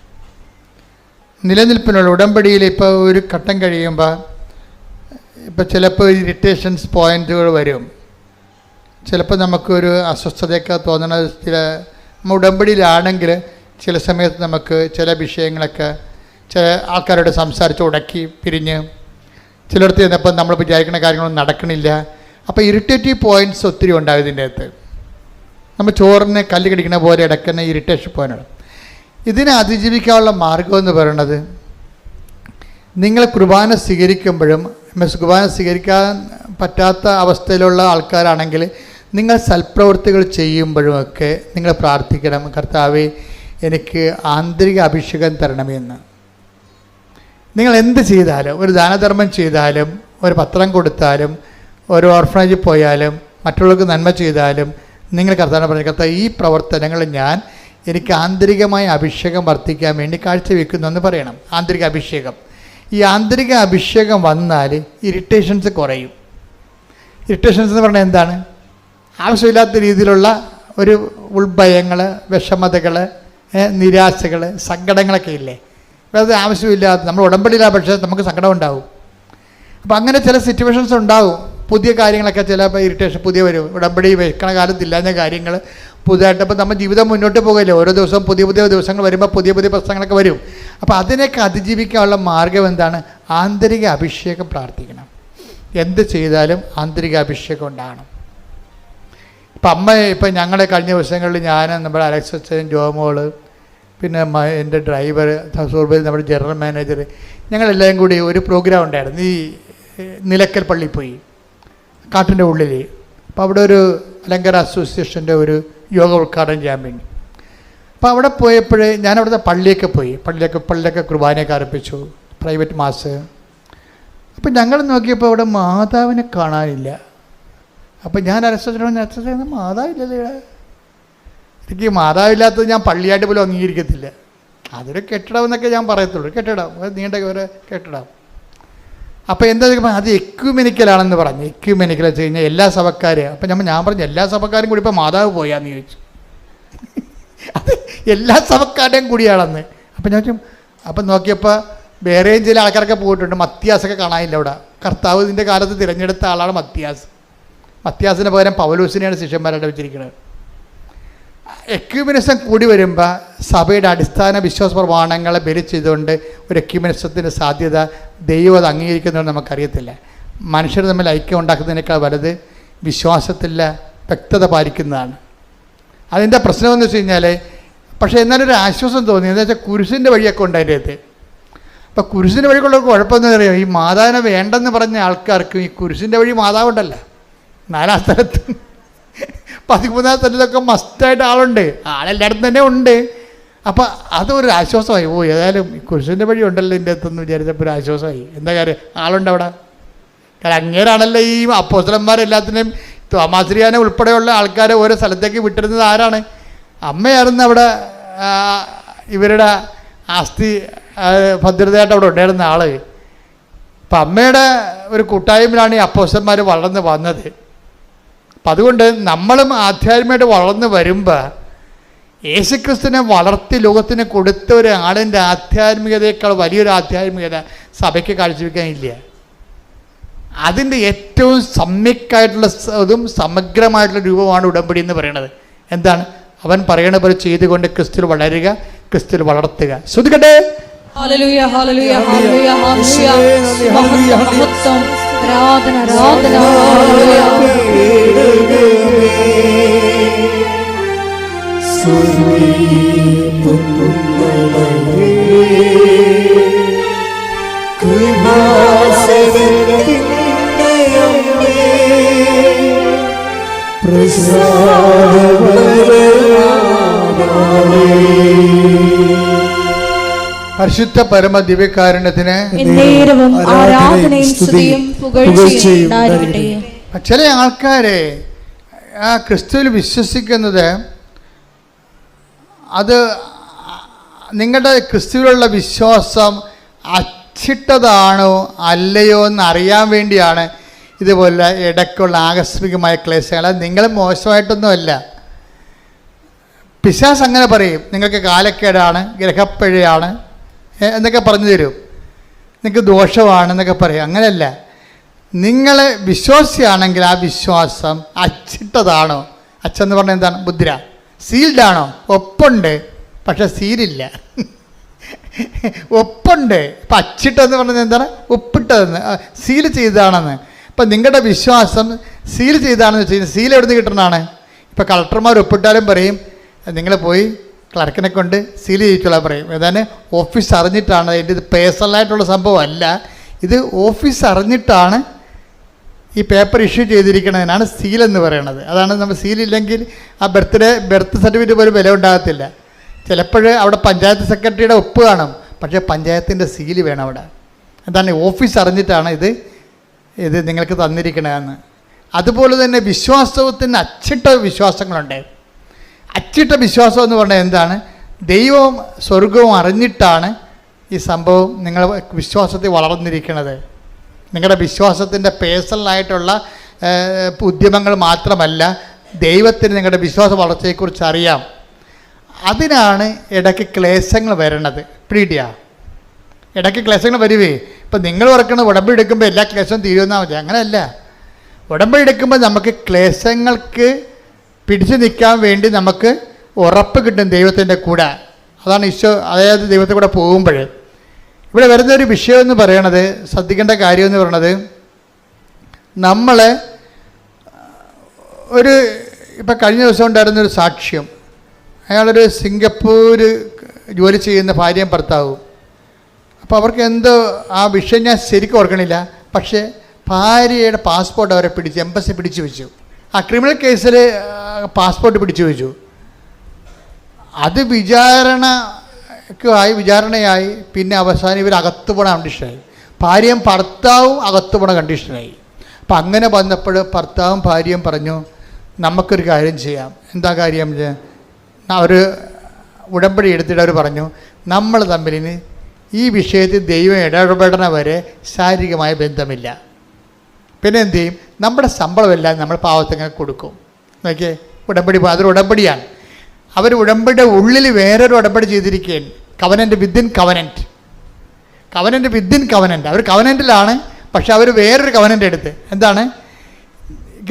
നിലനിൽപ്പിനുള്ള ഉടമ്പടിയിൽ ഇപ്പോൾ ഒരു ഘട്ടം കഴിയുമ്പോൾ ഇപ്പോൾ ചിലപ്പോൾ ഇറിറ്റേഷൻസ് പോയിന്റുകൾ വരും. ചിലപ്പോൾ നമുക്കൊരു അസ്വസ്ഥതയൊക്കെ തോന്നണ ചില ഉടമ്പടിയിലാണെങ്കിൽ ചില സമയത്ത് നമുക്ക് ചില വിഷയങ്ങളൊക്കെ ചില ആൾക്കാരോട് സംസാരിച്ച് ഉടക്കി പിരിഞ്ഞ് ചിലയിടത്ത് ചെന്നപ്പോൾ നമ്മൾ വിചാരിക്കുന്ന കാര്യങ്ങളൊന്നും നടക്കണില്ല. അപ്പോൾ ഇറിറ്റേറ്റീവ് പോയിന്റ്സ് ഒത്തിരി ഉണ്ടാവും ഇതിന്റെ അകത്ത്. നമ്മൾ ചോറിനെ കല്ല് കടിക്കുന്ന പോലെ ഇടക്കുന്ന ഇറിറ്റേഷൻ പോയിന്റ് ഇതിനെ അതിജീവിക്കാനുള്ള മാർഗം എന്ന് പറയുന്നത് നിങ്ങൾ കുർബാന സ്വീകരിക്കുമ്പോഴും മീൻസ് കുർബാന സ്വീകരിക്കാൻ പറ്റാത്ത അവസ്ഥയിലുള്ള ആൾക്കാരാണെങ്കിൽ നിങ്ങൾ സൽപ്രവൃത്തികൾ ചെയ്യുമ്പോഴുമൊക്കെ നിങ്ങൾ പ്രാർത്ഥിക്കണം കർത്താവെ എനിക്ക് ആന്തരിക അഭിഷേകം തരണമെന്ന്. നിങ്ങൾ എന്ത് ചെയ്താലും ഒരു ദാനധർമ്മം ചെയ്താലും ഒരു പത്രം കൊടുത്താലും ഒരു ഓർഫനേജിൽ പോയാലും മറ്റുള്ളവർക്ക് നന്മ ചെയ്താലും നിങ്ങൾ കർത്താവിനെ പറഞ്ഞു കർത്താവ് ഈ പ്രവർത്തനങ്ങൾ ഞാൻ എനിക്ക് ആന്തരികമായ അഭിഷേകം വർദ്ധിക്കാൻ വേണ്ടി കാഴ്ചവെക്കുന്നു എന്ന് പറയണം. ആന്തരിക അഭിഷേകം. ഈ ആന്തരിക അഭിഷേകം വന്നാൽ ഇറിറ്റേഷൻസ് കുറയും. ഇറിറ്റേഷൻസ് എന്ന് പറഞ്ഞാൽ എന്താണ്? ആവശ്യമില്ലാത്ത രീതിയിലുള്ള ഒരു ഉൾഭയങ്ങൾ വിഷമതകൾ നിരാശകൾ സങ്കടങ്ങളൊക്കെ ഇല്ലേ? അത് ആവശ്യമില്ലാത്ത നമ്മൾ ഉടമ്പടിയില്ല പക്ഷേ നമുക്ക് സങ്കടം ഉണ്ടാവും. അപ്പോൾ അങ്ങനെ ചില സിറ്റുവേഷൻസ് ഉണ്ടാവും. പുതിയ കാര്യങ്ങളൊക്കെ ചില ഇറിറ്റേഷൻ പുതിയ വരും ഉടമ്പടി വെക്കണ കാലത്തില്ലാഞ്ഞ കാര്യങ്ങൾ പുതുതായിട്ട് അപ്പോൾ നമ്മൾ ജീവിതം മുന്നോട്ട് പോകില്ലേ? ഓരോ ദിവസവും പുതിയ പുതിയ ദിവസങ്ങൾ വരുമ്പോൾ പുതിയ പുതിയ പ്രശ്നങ്ങളൊക്കെ വരും. അപ്പോൾ അതിനൊക്കെ അതിജീവിക്കാനുള്ള മാർഗം എന്താണ്? ആന്തരിക അഭിഷേകം പ്രാർത്ഥിക്കണം. എന്ത് ചെയ്താലും ആന്തരിക അഭിഷേകം ഉണ്ടാകണം. ഇപ്പം അമ്മ ഇപ്പം ഞങ്ങളെ കഴിഞ്ഞ ദിവസങ്ങളിൽ ഞാൻ നമ്മുടെ അലക്സ് അച്ഛൻ ജോമോൾ പിന്നെ എന്റെ ഡ്രൈവർ സൂർബി നമ്മുടെ ജനറൽ മാനേജർ ഞങ്ങളെല്ലാം കൂടി ഒരു പ്രോഗ്രാം ഉണ്ടായിരുന്നു. ഈ നിലക്കൽ പള്ളി പോയി കാട്ടിന്റെ ഉള്ളിൽ അപ്പോൾ അവിടെ ഒരു അലങ്കര അസോസിയേഷന്റെ ഒരു യോഗ ഉദ്ഘാടനം ചെയ്യാൻ വേണ്ടി. അപ്പോൾ അവിടെ പോയപ്പോൾ ഞാൻ അവിടുത്തെ പള്ളിയൊക്കെ പോയി. പള്ളിയൊക്കെ പള്ളിയൊക്കെ കുർബാനയൊക്കെ അർപ്പിച്ചു. Private mass. അപ്പം ഞങ്ങൾ നോക്കിയപ്പോൾ അവിടെ മാതാവിനെ കാണാനില്ല. അപ്പം ഞാൻ അരസ്വത്തിനോട് ഞാൻ മാതാവില്ലല്ലോ മാതാവില്ലേ എനിക്ക് മാതാവില്ലാത്തത് ഞാൻ പള്ളിയായിട്ട് പോലും അംഗീകരിക്കത്തില്ല. അതൊരു കെട്ടിടം എന്നൊക്കെ ഞാൻ പറയത്തുള്ളൂ. കെട്ടിടം. നീണ്ട ഒരു കെട്ടിടം. അപ്പോൾ എന്താ അത് എക്യുമെനിക്കലാണെന്ന് പറഞ്ഞു. എക്യുമെനിക്കൽ വെച്ച് കഴിഞ്ഞാൽ എല്ലാ സഭക്കാരും അപ്പം നമ്മൾ ഞാൻ പറഞ്ഞു എല്ലാ സഭക്കാരും കൂടി ഇപ്പോൾ മാതാവ് പോയാന്ന് ചോദിച്ചു. അത് എല്ലാ സഭക്കാരുടെയും കൂടിയാണെന്ന് അപ്പം ഞാൻ അപ്പം നോക്കിയപ്പോൾ വേറെയും ചില ആൾക്കാരൊക്കെ പോയിട്ടുണ്ട് മത്യാസൊക്കെ കാണാനില്ല അവിടെ. കർത്താവ് ഇതിന്റെ കാലത്ത് തിരഞ്ഞെടുത്ത ആളാണ് മത്യാസ്. മത്യാസിന് പകരം പൗലോസിനെയാണ് ശിഷ്യന്മാരായിട്ട് വെച്ചിരിക്കുന്നത്. എക്യുമിനിസം കൂടി വരുമ്പോൾ സഭയുടെ അടിസ്ഥാന വിശ്വാസ പ്രമാണങ്ങളെ ബലി ചെയ്തുകൊണ്ട് ഒരു എക്യൂമിനിസത്തിന്റെ സാധ്യത ദൈവം അത് അംഗീകരിക്കുന്നതെന്ന് നമുക്കറിയത്തില്ല. മനുഷ്യർ തമ്മിൽ ഐക്യം ഉണ്ടാക്കുന്നതിനേക്കാൾ വലുത് വിശ്വാസത്തിലെ വ്യക്തത പാലിക്കുന്നതാണ്. അതിന്റെ പ്രശ്നമെന്ന് വെച്ച് കഴിഞ്ഞാൽ പക്ഷേ എന്നാലൊരു ആശ്വാസം തോന്നി. എന്താ വെച്ചാൽ കുരിശിന്റെ വഴിയൊക്കെ ഉണ്ട് അതിന്റെ അകത്ത്. അപ്പോൾ കുരിശിന്റെ വഴിക്കുള്ള കുഴപ്പമെന്ന് അറിയാം? ഈ മാതാവിനെ വേണ്ടെന്ന് പറഞ്ഞ ആൾക്കാർക്കും ഈ കുരിശിന്റെ വഴി മാതാവുണ്ടല്ല. നാലാം സ്ഥലത്ത്. പതിമൂന്നാം സ്ഥലത്തൊക്കെ മസ്റ്റായിട്ട് ആളുണ്ട്. ആളെല്ലായിടത്തും തന്നെ ഉണ്ട്. അപ്പോൾ അതൊരു ആശ്വാസമായി. ഓ ഏതായാലും കുരിശിന്റെ വഴി ഉണ്ടല്ലോ ഇതിന്റെ അകത്തെന്ന് വിചാരിച്ചപ്പോൾ ഒരു ആശ്വാസമായി. എന്താ കാര്യം? ആളുണ്ട് അവിടെ കാരണം അങ്ങേരാണല്ലോ ഈ അപ്പോസ്റ്റലന്മാരെല്ലാത്തിനെയും തോമാശ്രീയാനെ ഉൾപ്പെടെയുള്ള ആൾക്കാരെ ഓരോ സ്ഥലത്തേക്ക് വിട്ടിരുന്നത് ആരാണ്? അമ്മയായിരുന്നു അവിടെ ഇവരുടെ ആസ്തി ഭദ്രതയായിട്ട് അവിടെ ഉണ്ടായിരുന്ന ആൾ. അപ്പം അമ്മയുടെ ഒരു കൂട്ടായ്മയിലാണ് ഈ അപ്പോസന്മാർ വളർന്ന് വന്നത്. അപ്പം അതുകൊണ്ട് നമ്മളും ആധ്യാത്മികമായിട്ട് വളർന്ന് വരുമ്പോൾ യേശുക്രിസ്തുവിനെ വളർത്തി ലോകത്തിന് കൊടുത്ത ഒരു ഒരാളിന്റെ ആധ്യാത്മികതയേക്കാൾ വലിയൊരു ആധ്യാത്മികത സഭയ്ക്ക് കാഴ്ചവെക്കാനില്ല. അതിന്റെ ഏറ്റവും സമ്യക്കായിട്ടുള്ള ഇതും സമഗ്രമായിട്ടുള്ള രൂപമാണ് ഉടമ്പടി എന്ന് പറയുന്നത്. എന്താണ്? അവൻ പറയണ പോലെ ചെയ്തുകൊണ്ട് ക്രിസ്തു വളരുക ക്രിസ്തു വളർത്തുക. ശ്രദ്ധിക്കട്ടെ കൃപ പരിശുദ്ധ പരമ ദിവ്യകാരണത്തിന് ചില ആൾക്കാരെ ആ ക്രിസ്തുവിൽ വിശ്വസിക്കുന്നത് അത് നിങ്ങളുടെ ക്രിസ്തുവിലുള്ള വിശ്വാസം അച്ചിട്ടതാണോ അല്ലയോ എന്ന് അറിയാൻ വേണ്ടിയാണ് ഇതുപോലെ ഇടയ്ക്കുള്ള ആകസ്മികമായ ക്ലേശങ്ങൾ. അത് നിങ്ങൾ മോശമായിട്ടൊന്നുമല്ല. പിശാസ് അങ്ങനെ പറയും. നിങ്ങൾക്ക് കാലക്കേടാണ് ഗ്രഹപ്പിഴയാണ് എന്നൊക്കെ പറഞ്ഞു തരും. നിങ്ങൾക്ക് ദോഷമാണ് എന്നൊക്കെ പറയും. അങ്ങനെയല്ല. നിങ്ങൾ വിശ്വാസിയാണെങ്കിൽ ആ വിശ്വാസം അച്ചിട്ടതാണോ? അച്ഛന്ന് പറഞ്ഞ എന്താണ്? മുദ്ര. സീൽഡ് ആണോ ഒപ്പുണ്ട് പക്ഷെ സീലില്ല. <laughs> ഒപ്പുണ്ട് ഇപ്പം അച്ചിട്ടെന്ന് പറഞ്ഞത് എന്താണ്? ഒപ്പിട്ടതെന്ന് സീൽ ചെയ്തതാണെന്ന്. ഇപ്പം നിങ്ങളുടെ വിശ്വാസം സീൽ ചെയ്താണെന്ന് വെച്ച് കഴിഞ്ഞാൽ സീൽ എവിടുന്ന് നിന്ന് കിട്ടുന്നതാണ്? ഇപ്പം കളക്ടർമാർ ഒപ്പിട്ടാലും പറയും നിങ്ങൾ പോയി ക്ലർക്കിനെ കൊണ്ട് സീൽ ചെയ്യിച്ചോളാൻ പറയും. ഏതാണ്ട് ഓഫീസ് അറിഞ്ഞിട്ടാണ് അതിന്റെ ഇത് പേഴ്സണലായിട്ടുള്ള സംഭവമല്ല ഇത് ഓഫീസ് അറിഞ്ഞിട്ടാണ് ഈ പേപ്പർ ഇഷ്യൂ ചെയ്തിരിക്കുന്നതിനാണ് സീൽ എന്ന് പറയുന്നത് അതാണ് നമ്മൾ സീൽ ഇല്ലെങ്കിൽ ആ ബർത്ത്ഡേ ബർത്ത് സർട്ടിഫിക്കറ്റ് പോലും വില ഉണ്ടാകത്തില്ല. ചിലപ്പോൾ അവിടെ പഞ്ചായത്ത് സെക്രട്ടറിയുടെ ഒപ്പ് കാണും. പക്ഷേ പഞ്ചായത്തിന്റെ സീൽ വേണം അവിടെ. എന്താണ് ഓഫീസ് അറിഞ്ഞിട്ടാണ് ഇത് ഇത് നിങ്ങൾക്ക് തന്നിരിക്കണമെന്ന് അതുപോലെ തന്നെ വിശ്വാസത്തിന് അച്ചിട്ട വിശ്വാസങ്ങളുണ്ട്. അച്ചിട്ട വിശ്വാസം എന്ന് പറഞ്ഞാൽ എന്താണ്? ദൈവവും സ്വർഗവും അറിഞ്ഞിട്ടാണ് ഈ സംഭവം നിങ്ങൾ വിശ്വാസത്തിൽ വളർന്നിരിക്കുന്നത് നിങ്ങളുടെ വിശ്വാസത്തിന്റെ പേഴ്സണലായിട്ടുള്ള ഉദ്യമങ്ങൾ മാത്രമല്ല ദൈവത്തിന് നിങ്ങളുടെ വിശ്വാസ വളർച്ചയെക്കുറിച്ച് അറിയാം. അതിനാണ് ഇടയ്ക്ക് ക്ലേശങ്ങൾ വരണത്. പിടിയാ ഇടയ്ക്ക് ക്ലേശങ്ങൾ വരുവേ. ഇപ്പം നിങ്ങൾ ഓർക്കണം ഉടമ്പടി എടുക്കുമ്പോൾ എല്ലാ ക്ലേശവും തീരുമെന്നാൽ മതി അങ്ങനെയല്ല ഉടമ്പടി എടുക്കുമ്പോൾ നമുക്ക് ക്ലേശങ്ങൾക്ക് പിടിച്ചു നിൽക്കാൻ വേണ്ടി നമുക്ക് ഉറപ്പ് കിട്ടും ദൈവത്തിന്റെ കൂടെ. അതാണ് ഈശോ അതായത് ദൈവത്തെ കൂടെ പോകുമ്പോൾ. ഇവിടെ വരുന്ന ഒരു വിഷയം എന്ന് പറയണത് ശ്രദ്ധിക്കേണ്ട കാര്യം എന്ന് പറയണത് നമ്മൾ ഒരു ഇപ്പം കഴിഞ്ഞ ദിവസം ഉണ്ടായിരുന്നൊരു സാക്ഷ്യം. അയാളൊരു സിംഗപ്പൂർ ജോലി ചെയ്യുന്ന ഭാര്യയും ഭർത്താവും. അപ്പോൾ അവർക്ക് എന്തോ ആ വിഷയം ഞാൻ ശരിക്കും ഓർക്കണില്ല. പക്ഷേ ഭാര്യയുടെ പാസ്പോർട്ട് അവരെ പിടിച്ച് എംബസി പിടിച്ചു വെച്ചു. ആ ക്രിമിനൽ കേസിൽ പാസ്പോർട്ട് പിടിച്ചു വെച്ചു. അത് വിചാരണക്കായി വിചാരണയായി. പിന്നെ അവസാനം ഇവർ അകത്തു പോണ കണ്ടീഷനായി ഭാര്യയും ഭർത്താവും അകത്തു പോണ കണ്ടീഷനായി അപ്പം അങ്ങനെ വന്നപ്പോൾ ഭർത്താവും ഭാര്യയും പറഞ്ഞു നമുക്കൊരു കാര്യം ചെയ്യാം. എന്താ കാര്യം? അവർ ഉടമ്പടി എടുത്തിട്ട് അവർ പറഞ്ഞു നമ്മൾ തമ്മിലിന് ഈ വിഷയത്തിൽ ദൈവം ഇടപെടണ വരെ ശാരീരികമായ ബന്ധമില്ല. പിന്നെ എന്ത് ചെയ്യും നമ്മുടെ ശമ്പളമെല്ലാം നമ്മൾ പാവത്തങ്ങനെ കൊടുക്കും. നോക്കിയേ ഉടമ്പടി അതൊരു ഉടമ്പടിയാണ്. അവർ ഉടമ്പടിയുടെ ഉള്ളിൽ വേറൊരു ഉടമ്പടി ചെയ്തിരിക്കുകയാണ്. Covenant within covenant covenant within covenant അവർ കവനന്റിലാണ് പക്ഷെ അവർ വേറൊരു കവനന്റ് എടുത്ത്. എന്താണ്?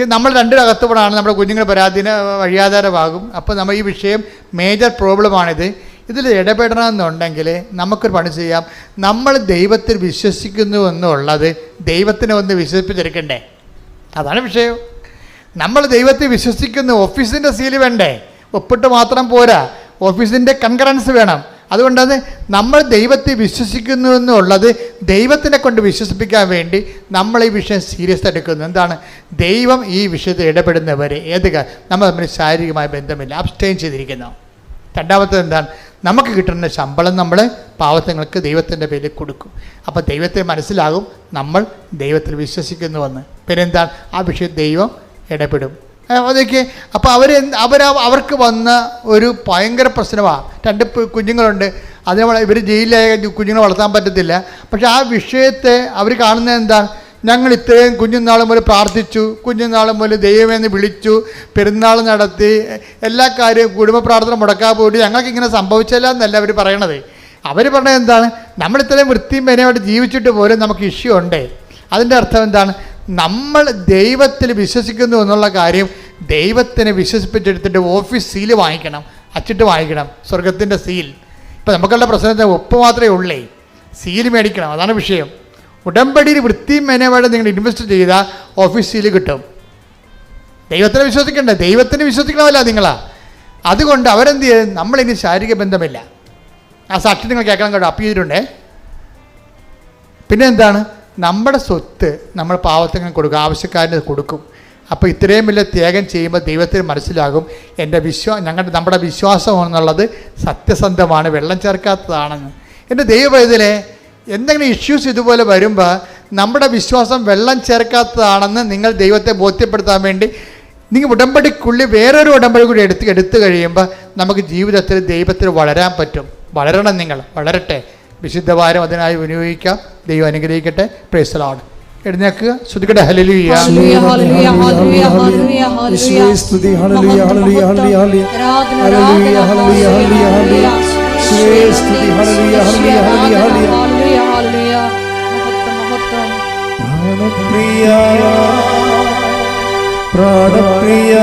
നമ്മൾ രണ്ടു രണ്ടിനകത്തുപോടാണ് നമ്മുടെ കുഞ്ഞുങ്ങൾ പരാധീന വഴിയാധാരമാകും. അപ്പോൾ നമ്മൾ ഈ വിഷയം മേജർ പ്രോബ്ലമാണിത് ഇതിൽ ഇടപെടണമെന്നുണ്ടെങ്കിൽ നമുക്കൊരു പണി ചെയ്യാം. നമ്മൾ ദൈവത്തിൽ വിശ്വസിക്കുന്നു എന്നുള്ളത് ദൈവത്തിനെ ഒന്ന് വിശ്വസിപ്പിച്ചെടുക്കണ്ടേ? അതാണ് വിഷയം. നമ്മൾ ദൈവത്തിൽ വിശ്വസിക്കുന്നു ഓഫീസിന്റെ സീൽ വേണ്ടേ? ഒപ്പിട്ട് മാത്രം പോരാ. ഓഫീസിന്റെ കൺകറൻസ് വേണം. അതുകൊണ്ടത് നമ്മൾ ദൈവത്തെ വിശ്വസിക്കുന്നു എന്നുള്ളത് ദൈവത്തിനെ കൊണ്ട് വിശ്വസിപ്പിക്കാൻ വേണ്ടി നമ്മൾ ഈ വിഷയം സീരിയസ് എടുക്കുന്നു. എന്താണ്? ദൈവം ഈ വിഷയത്തിൽ ഇടപെടുന്നവരെ. ഏത് നമ്മൾ തമ്മിൽ ശാരീരികമായ ബന്ധമില്ല. അബ്സ്റ്റെയിൻ ചെയ്തിരിക്കുന്നു. രണ്ടാമത്തത് എന്താണ്? നമുക്ക് കിട്ടുന്ന ശമ്പളം നമ്മൾ പാവത്തങ്ങൾക്ക് ദൈവത്തിന്റെ പേരിൽ കൊടുക്കും. അപ്പോൾ ദൈവത്തെ മനസ്സിലാകും നമ്മൾ ദൈവത്തിൽ വിശ്വസിക്കുന്നുവെന്ന്. പിന്നെ എന്താണ് ആ വിഷയം ദൈവം ഇടപെടും. അതൊക്കെ അപ്പോൾ അവർ അവർ അവർക്ക് വന്ന ഒരു ഭയങ്കര പ്രശ്നമാണ് രണ്ട് കുഞ്ഞുങ്ങളുണ്ട്. അതിനെ ഇവർ ജയിലിലായ കുഞ്ഞുങ്ങളെ വളർത്താൻ പറ്റത്തില്ല. പക്ഷേ ആ വിഷയത്തെ അവർ കാണുന്നത് എന്താണ് ഞങ്ങൾ ഇത്രയും കുഞ്ഞുനാൾ മുതൽ പ്രാർത്ഥിച്ചു. കുഞ്ഞുനാൾ മുതൽ ദൈവമെന്ന് വിളിച്ചു. പെരുന്നാൾ നടത്തി. എല്ലാ കാര്യവും കുടുംബ പ്രാർത്ഥന മുടക്കാൻ പോയിട്ട് ഞങ്ങൾക്ക് ഇങ്ങനെ സംഭവിച്ചില്ല എന്നല്ല അവർ പറയണത്. അവർ പറഞ്ഞത് എന്താണ്? നമ്മൾ ഇത്രയും വൃത്തിയും മേനയുമായിട്ട് ജീവിച്ചിട്ട് പോലും നമുക്ക് ഇഷ്യൂ ഉണ്ട്? അതിന്റെ അർത്ഥം എന്താണ്? നമ്മൾ ദൈവത്തിൽ വിശ്വസിക്കുന്നു എന്നുള്ള കാര്യം ദൈവത്തിനെ വിശ്വസിപ്പിച്ചെടുത്തിട്ട് ഓഫീസ് സീൽ വാങ്ങിക്കണം. അച്ചിട്ട് വാങ്ങിക്കണം. സ്വർഗത്തിന്റെ സീൽ. ഇപ്പം നമുക്കുള്ള പ്രശ്നത്തിന്? ഒപ്പ് മാത്രമേ ഉള്ളേ. സീൽ മേടിക്കണം. അതാണ് വിഷയം. ഉടമ്പടിയിൽ വൃത്തി മെനയോടെ നിങ്ങൾ ഇൻവെസ്റ്റ് ചെയ്ത ഓഫീസിൽ കിട്ടും. ദൈവത്തിനെ വിശ്വസിക്കണ്ട. ദൈവത്തിന് വിശ്വസിക്കണമല്ല നിങ്ങളാ. അതുകൊണ്ട് അവരെന്ത് ചെയ്യും? നമ്മളിനി ശാരീരിക ബന്ധമില്ല. ആ സാക്ഷി നിങ്ങൾ കേൾക്കണം കേട്ടോ. അപ്പ് ചെയ്തിട്ടുണ്ടേ? പിന്നെ എന്താണ് നമ്മുടെ സ്വത്ത് നമ്മൾ പാവത്തിന് കൊടുക്കും. ആവശ്യക്കാരന് കൊടുക്കും. അപ്പോൾ ഇത്രയും വലിയ ത്യാഗം ചെയ്യുമ്പോൾ ദൈവത്തിന് മനസ്സിലാകും എന്റെ വിശ്വാ ഞങ്ങളുടെ നമ്മുടെ വിശ്വാസം എന്നുള്ളത് സത്യസന്ധമാണ്. വെള്ളം ചേർക്കാത്തതാണെന്ന്. എന്റെ ദൈവവേദനെ എന്തെങ്കിലും ഇഷ്യൂസ് ഇതുപോലെ വരുമ്പോൾ നമ്മുടെ വിശ്വാസം വെള്ളം ചേർക്കാത്തതാണെന്ന് നിങ്ങൾ ദൈവത്തെ ബോധ്യപ്പെടുത്താൻ വേണ്ടി നിങ്ങൾ ഉടമ്പടിക്കുള്ളിൽ വേറൊരു ഉടമ്പടി കൂടി എടുത്ത് എടുത്തു കഴിയുമ്പോൾ നമുക്ക് ജീവിതത്തിൽ ദൈവത്തിൽ വളരാൻ പറ്റും. വളരണം നിങ്ങൾ. വളരട്ടെ. വിശുദ്ധവാരം അതിനായി വിനിയോഗിക്കാം. ദൈവം അനുഗ്രഹിക്കട്ടെ. പ്രേസലാണ് എഴുന്നേക്കുക പ്രാണപ്രിയ പ്രാണപ്രിയ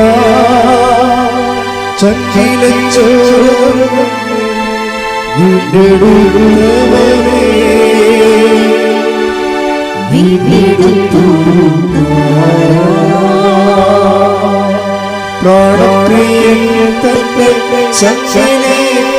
വീണ്ടെടുത്തവനേ പ്രാണപ്രിയൻ തന്റെ ചഞ്ചിലച്ചോരം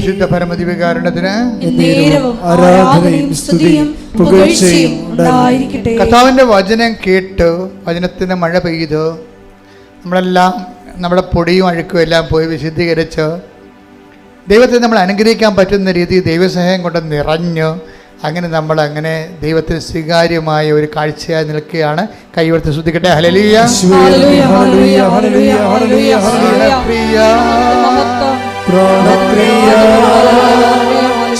പരിശുദ്ധ പരമദിവികാരണത്തിന് ആരാധനയും സ്തുതിയും പുകഴ്ചയും ഉണ്ടായിരിക്കട്ടെ. കർത്താവിന്റെ വചനം കേട്ട് വചനത്തിന് മഴ പെയ്ത് നമ്മളെല്ലാം നമ്മുടെ പൊടിയും അഴുക്കും എല്ലാം പോയി വിശുദ്ധീകരിച്ച് ദൈവത്തെ നമ്മൾ അനുഗ്രഹിക്കാൻ പറ്റുന്ന രീതി ദൈവസഹായം കൊണ്ട് നിറഞ്ഞു അങ്ങനെ നമ്മൾ അങ്ങനെ ദൈവത്തിന് സ്വീകാര്യമായ ഒരു കാഴ്ചയായി നിൽക്കുകയാണ്. കൈവർത്തി ശ്രദ്ധിക്കട്ടെ. ഹലലിയ പ്രാണപ്രിയ.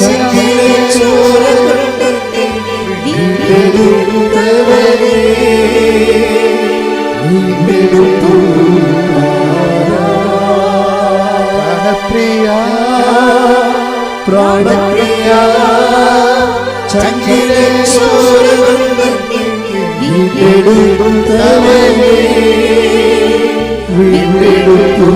ചങ്കിലെ ചോരകണ്ടത്തെ വീണ്ടെടുത്തവനേ വീണ്ടെടുത്തു പ്രിയ പ്രാണപ്രിയ. ചങ്കിലെ ചോരകണ്ടത്തെ വീണ്ടെടുത്തവനേ വീണ്ടെടുത്തു